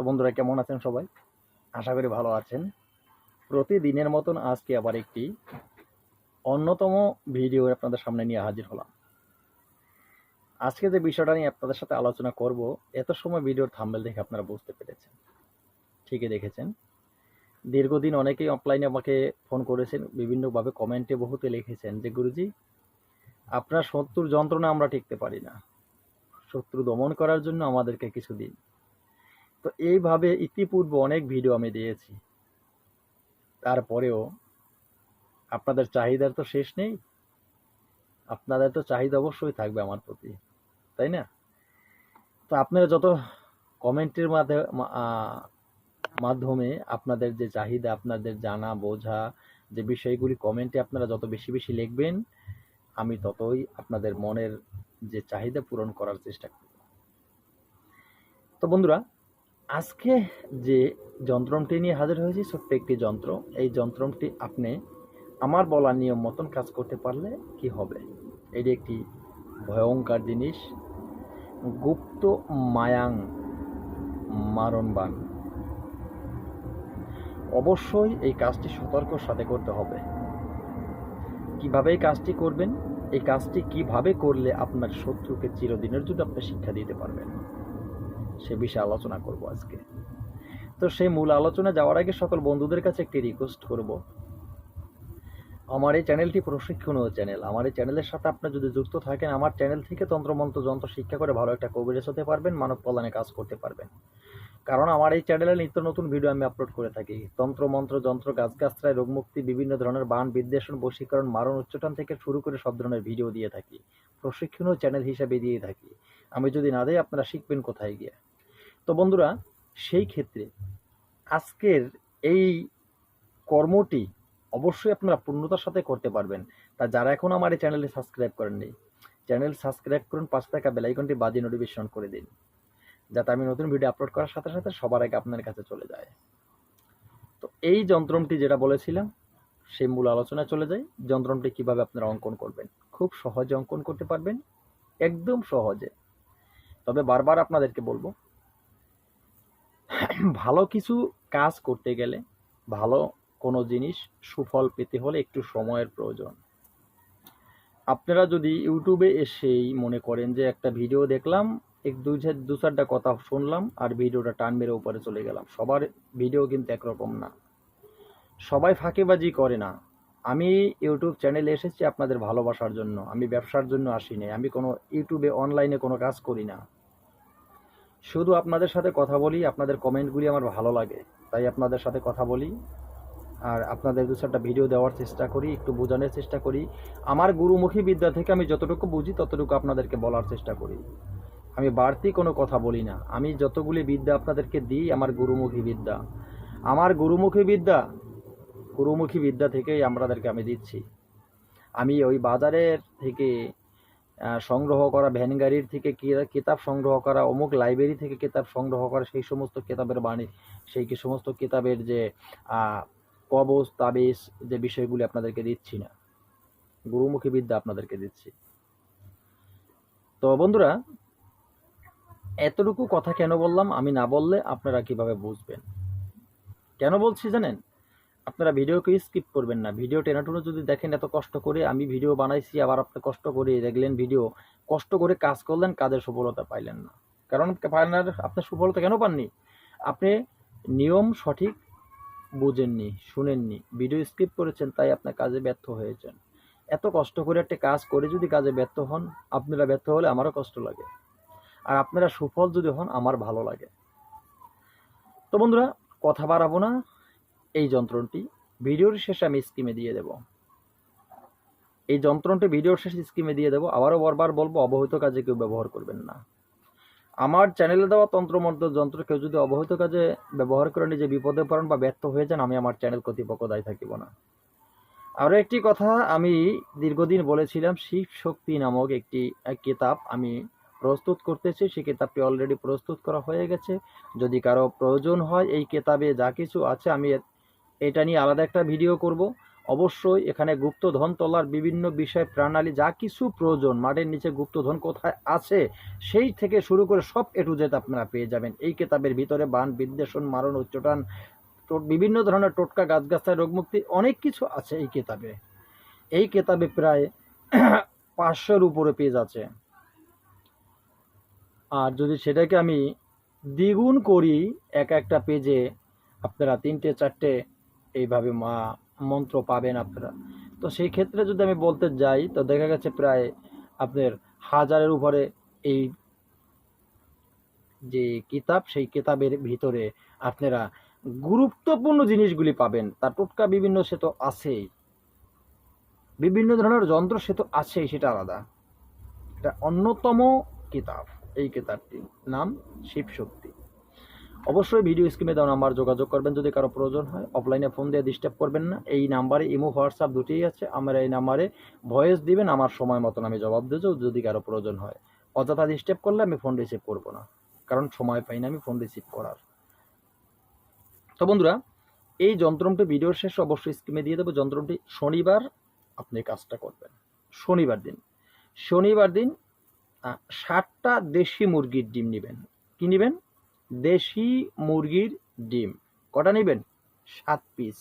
তো বন্ধুরা কেমন আছেন সবাই? আশা করি ভালো আছেন। প্রতিদিনের মতন আজকে আবার একটি অন্যতম ভিডিও আপনাদের সামনে নিয়ে হাজির হলাম। আজকে যে বিষয়টা নিয়ে আপনাদের সাথে আলোচনা করব, এত সময় ভিডিওর থাম্বেল দেখে আপনারা বুঝতে পেরেছেন। ঠিকই দেখেছেন। দীর্ঘদিন অনেকেই অফলাইনে আমাকে ফোন করেছেন, বিভিন্নভাবে কমেন্টে বহুতে লিখেছেন যে, গুরুজি, আপনার শত্রুর যন্ত্রণা আমরা টিকতে পারি না। শত্রু দমন করার জন্য আমাদেরকে কিছু দিন তো এইভাবে ইতিপূর্বে অনেক ভিডিও আমি দিয়েছি। তারপরেও আপনাদের চাহিদার তো শেষ নেই। আপনাদের তো চাহিদা অবশ্যই থাকবে আমার প্রতি, তাই না? তো আপনারা যত কমেন্টের মাধ্যমে মাধ্যমে আপনাদের যে চাহিদা, আপনাদের জানা, বোঝা যে বিষয়গুলি কমেন্টে আপনারা যত বেশি বেশি লিখবেন, আমি ততই আপনাদের মনের যে চাহিদা পূরণ করার চেষ্টা করব। তো বন্ধুরা আজকে যে যন্ত্রটি নিয়ে হাজির হয়েছি, ছোট্ট একটি যন্ত্র। এই যন্ত্রটি আপনি আমার বলা নিয়ম মতন কাজ করতে পারলে কি হবে? এটি একটি ভয়ঙ্কর জিনিস। গুপ্ত মায়াং মারণবান অবশ্যই এই কাজটি সতর্কর সাথে করতে হবে। কীভাবে এই কাজটি করবেন? এই কাজটি কীভাবে করলে আপনার শত্রুকে চিরদিনের জন্য আপনি শিক্ষা দিতে পারবেন? সে বিষয়ে আলোচনা করব আজকে। তো সেই মূল আলোচনা যাওয়ার আগে সকল বন্ধুদের কাছে একটি রিকোয়েস্ট করব। আমার এই চ্যানেলটি প্রশিক্ষণীয় চ্যানেল আমার এই চ্যানেলের সাথে আপনি যদি যুক্ত থাকেন, আমার চ্যানেল থেকে তন্ত্রমন্ত্র, যন্ত্র, শিক্ষা করে ভালো একটা কবিরাজ হতে পারবেন, মানব কল্যাণে কাজ করতে পারবেন। কারণ আমার এই চ্যানেলে নিত্য নতুন ভিডিও আমি আপলোড করে থাকি। তন্ত্র মন্ত্র যন্ত্র গাছগাছরায় রোগমুক্তি, বিভিন্ন ধরনের বান, বিদ্বেষণ, বশীকরণ, মারণ উচ্চটন থেকে শুরু করে সব ধরনের ভিডিও দিয়ে থাকি। প্রশিক্ষণীয় চ্যানেল হিসাবে দিয়ে থাকি। আমি যদি না দেয় আপনারা শিখবেন কোথায় গিয়ে? তো বন্ধুরা, সেই ক্ষেত্রে আজকের এই কর্মটি অবশ্যই আপনারা পূর্ণতার সাথে করতে পারবেন। তা যারা এখন আমার এই চ্যানেলে সাবস্ক্রাইব করেননি, চ্যানেল সাবস্ক্রাইব করুন পাঁচ টাকা বেলাইকনটি বাজিয়ে নোটিফিকেশন করে দিন, যাতে আমি নতুন ভিডিও আপলোড করার সাথে সাথে সবার আগে আপনার কাছে চলে যায়। তো এই যন্ত্রটি যেটা বলেছিলাম, সেই মূল আলোচনায় চলে যাই। যন্ত্রটি কীভাবে আপনারা অঙ্কন করবেন? খুব সহজে অঙ্কন করতে পারবেন, একদম সহজে। তবে বারবার আপনাদেরকে বলব ভালো কিছু কাজ করতে গেলে ভালো কোনো জিনিস সুফল পেতে হলে একটু সময়ের প্রয়োজন। আপনারা যদি ইউটিউবে এসেই মনে করেন যে একটা ভিডিও দেখলাম, এক দুই দু চারটা কথা শুনলাম আর ভিডিওটা টান মেরে উপরে চলে গেলাম, সবার ভিডিও কিন্তু একরকম না। সবাই ফাঁকিবাজি করে না। আমি ইউটিউব চ্যানেলে এসেছি আপনাদের ভালোবাসার জন্য, আমি ব্যবসার জন্য আসিনি, আমি কোনো ইউটিউবে, অনলাইনে কোনো কাজ করি না। শুধু আপনাদের সাথে কথা বলি, আপনাদের কমেন্টগুলি আমার ভালো লাগে। তাই আপনাদের সাথে কথা বলি। আর আপনাদের দু চারটা ভিডিও দেওয়ার চেষ্টা করি, একটু বোঝানোর চেষ্টা করি। আমার গুরুমুখী বিদ্যা থেকে আমি যতটুকু বুঝি, ততটুকু আপনাদেরকে বলার চেষ্টা করি। আমি বাড়তি কোনো কথা বলি না। আমি যতগুলি বিদ্যা আপনাদেরকে দিই, আমার গুরুমুখী বিদ্যা। আমার গুরুমুখী বিদ্যা গুরুমুখী বিদ্যা থেকেই আপনাদেরকে আমি দিচ্ছি। আমি ওই বাজারের থেকে সংগ্রহ করা ভ্যান গাড়ির থেকে কিতাব সংগ্রহ করা, অমুক লাইব্রেরি থেকে কিতাব সংগ্রহ করা, সেই সমস্ত কিতাবের বাণী, সেই সমস্ত কিতাবের যে কবচ তাবিজ যে বিষয়গুলি আপনাদেরকে দিচ্ছি না। গুরুমুখী বিদ্যা আপনাদেরকে দিচ্ছি। তো বন্ধুরা, এতটুকু কথা কেন বললাম, আমি না বললে আপনারা কীভাবে বুঝবেন? কেন বলছি জানেন? আপনারা ভিডিওকে স্কিপ করবেন না। ভিডিও টেনাটুনো যদি দেখেন এত কষ্ট করে, আমি ভিডিও বানাইছি, আবার আপনি কষ্ট করে দেখলেন ভিডিও, কষ্ট করে কাজ করলেন, কাজের সফলতা পাইলেন না। কারণ পাইলেন আপনার সফলতা কেন পাননি? আপনি নিয়ম সঠিক বুঝেননি, শুনেননি, ভিডিও স্কিপ করেছেন, তাই আপনার কাজে ব্যর্থ হয়েছেন। এত কষ্ট করে একটা কাজ করে যদি কাজে ব্যর্থ হন, আপনারা ব্যর্থ হলে আমারও কষ্ট লাগে। আর আপনারা সুফল যদি হন, আমার ভালো লাগে। তো বন্ধুরা, কথা বাড়াবো না। এই যন্ত্রটি ভিডিওর শেষে আমি স্কিমে দিয়ে দেব। এই যন্ত্রটি ভিডিওর শেষে স্কিমে দিয়ে দেবো। আবারও বারবার বলব, অবহিত কাজে কেউ ব্যবহার করবেন না। আমার চ্যানেলে দেওয়া তন্ত্রমন্ত্র যন্ত্র কেউ যদি অবহিত কাজে ব্যবহার করে নিজে বিপদে পড়েন বা ব্যর্থ হয়ে যান, আমি আমার চ্যানেল কর্তৃপক্ষ দায়ী থাকিব না। আরও একটি কথা আমি দীর্ঘদিন বলেছিলাম, শিব শক্তি নামক একটি, এক কিতাব আমি প্রস্তুত করতেছি। সেই কিতাবটি অলরেডি প্রস্তুত করা হয়ে গেছে। যদি কারও প্রয়োজন হয়, এই কিতাবে যা কিছু আছে, আমি এটা নিয়ে আলাদা একটা ভিডিও করব। অবশ্যই এখানে গুপ্তধন তোলার বিভিন্ন বিষয়, প্রণালী, যা কিছু প্রয়োজন মাটির নিচে গুপ্তধন কোথায় আছে, সেই থেকে শুরু করে সব এ টু জেড আপনারা পেয়ে যাবেন। এই কেতাবের ভিতরে বান, বিদ্বেষণ, মারণ, উচ্চটান বিভিন্ন ধরনের টোটকা, গাছগাছায় রোগমুক্তি, অনেক কিছু আছে এই কেতাবে। এই কেতাবে প্রায় পাঁচশোর উপরে পেজ আছে। আর যদি সেটাকে আমি দ্বিগুণ করি, এক একটা পেজে আপনারা তিনটে, চারটে এইভাবে মা মন্ত্র পাবেন আপনারা। তো সেই ক্ষেত্রে যদি আমি বলতে যাই, তো দেখা গেছে প্রায় আপনার হাজারের উপরে এই যে কিতাব, সেই কিতাবের ভিতরে আপনারা গুরুত্বপূর্ণ জিনিসগুলি পাবেন। তার টোটকা বিভিন্ন সে তো আছেই। বিভিন্ন ধরনের যন্ত্র সে তো আছেই, সেটা আলাদা। এটা অন্যতম কিতাব, এই কিতাবটির নাম শিব শক্তি অবশ্যই ভিডিও স্ক্রিনে দেওয়া নাম্বার যোগাযোগ করবেন যদি কারও প্রয়োজন হয়। অফলাইনে ফোন দিয়ে ডিস্টার্ব করবেন না। এই নাম্বারে ইমো, হোয়াটসঅ্যাপ দুটোই আছে। আমার এই নাম্বারে ভয়েস দিবেন, আমার সময় মতন আমি জবাব দেবো যদি কারও প্রয়োজন হয়। অযথা ডিস্টার্ব করলে আমি ফোন রিসিভ করব না। কারণ সময় পাই না আমি ফোন রিসিভ করার। তো বন্ধুরা, এই যন্ত্রটি ভিডিওর শেষে অবশ্যই স্ক্রিনে দিয়ে দেবো। যন্ত্রটি শনিবার আপনি কাজটা করবেন। শনিবার দিন। শনিবার দিন ষাটটা দেশি মুরগির ডিম নেবেন। কী নেবেন? দেশি মুরগির ডিম। কটা নেবেন? সাত পিস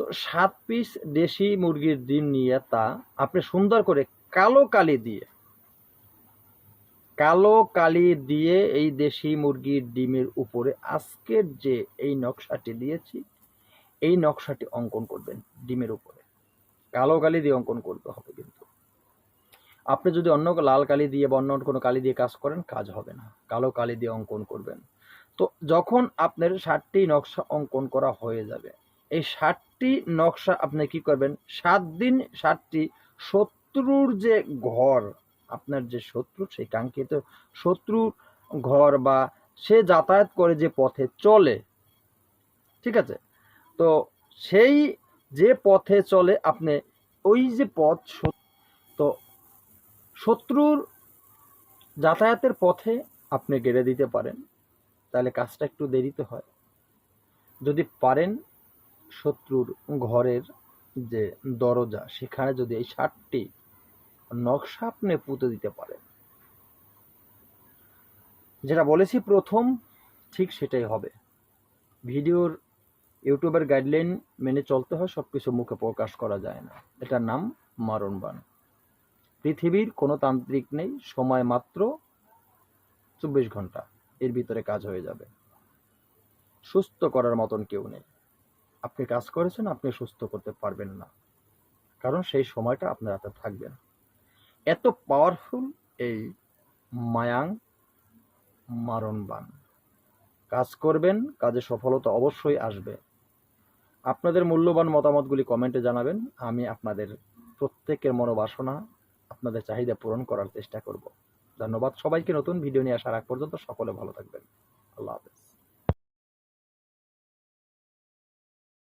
তো সাত পিস দেশি মুরগির ডিম নিয়ে তা আপনি সুন্দর করে কালো কালি দিয়ে, কালো কালি দিয়ে এই দেশি মুরগির ডিমের উপরে আজকের যে এই নকশাটি দিয়েছি, এই নকশাটি অঙ্কন করবেন ডিমের উপরে। কালো কালি দিয়ে অঙ্কন করতে হবে কিন্তু। আপনি যদি অন্য লাল কালি দিয়ে বা অন্য কোনো কালি দিয়ে কাজ করেন, কাজ হবে না। কালো কালি দিয়ে অঙ্কন করবেন। তো যখন আপনার ষাটটি নকশা অঙ্কন করা হয়ে যাবে, এই ষাটটি নকশা আপনি কি করবেন? সাত দিন ষাটটি শত্রুর যে ঘর, আপনার যে শত্রু, সেই কাঙ্ক্ষিত শত্রুর ঘর বা সে যাতায়াত করে যে পথে চলে, ঠিক আছে? তো সেই যে পথে চলে, আপনি ওই যে পথ শত- তো শত্রুর যাতায়াতের পথে আপনি গেড়ে দিতে পারেন, তাহলে কাজটা একটু দেরিতে হয়। যদি পারেন শত্রুর ঘরের যে দরজা, সেখানে যদি এই ষাটটি নকশা আপনি পুঁতে দিতে পারেন। যেটা বলেছি প্রথম, ঠিক সেটাই হবে। ভিডিওর ইউটিউবের গাইডলাইন মেনে চলতে হয় সব কিছু মুখে প্রকাশ করা যায় না। এটার নাম মারণবান পৃথিবীর কোনো তান্ত্রিক নেই, সময় মাত্র চব্বিশ ঘণ্টা। এর ভিতরে কাজ হয়ে যাবে। সুস্থ করার মতন কেউ নেই। আপনি কাজ করেছেন, আপনি সুস্থ করতে পারবেন না। কারণ সেই সময়টা আপনার হাতে থাকবে না। এত পাওয়ারফুল এই মায়াং মারণবান কাজ করবেন, কাজে সফলতা অবশ্যই আসবে। আপনাদের মূল্যবান মতামতগুলি কমেন্টে জানাবেন। আমি আপনাদের প্রত্যেকের মনোবাসনা আপনাদের চাহিদা পূরণ করার চেষ্টা করব। ধন্যবাদ সবাইকে। নতুন ভিডিও নিয়ে আসার আগ পর্যন্ত সকলে ভালো থাকবেন। আল্লাহ হাফেজ।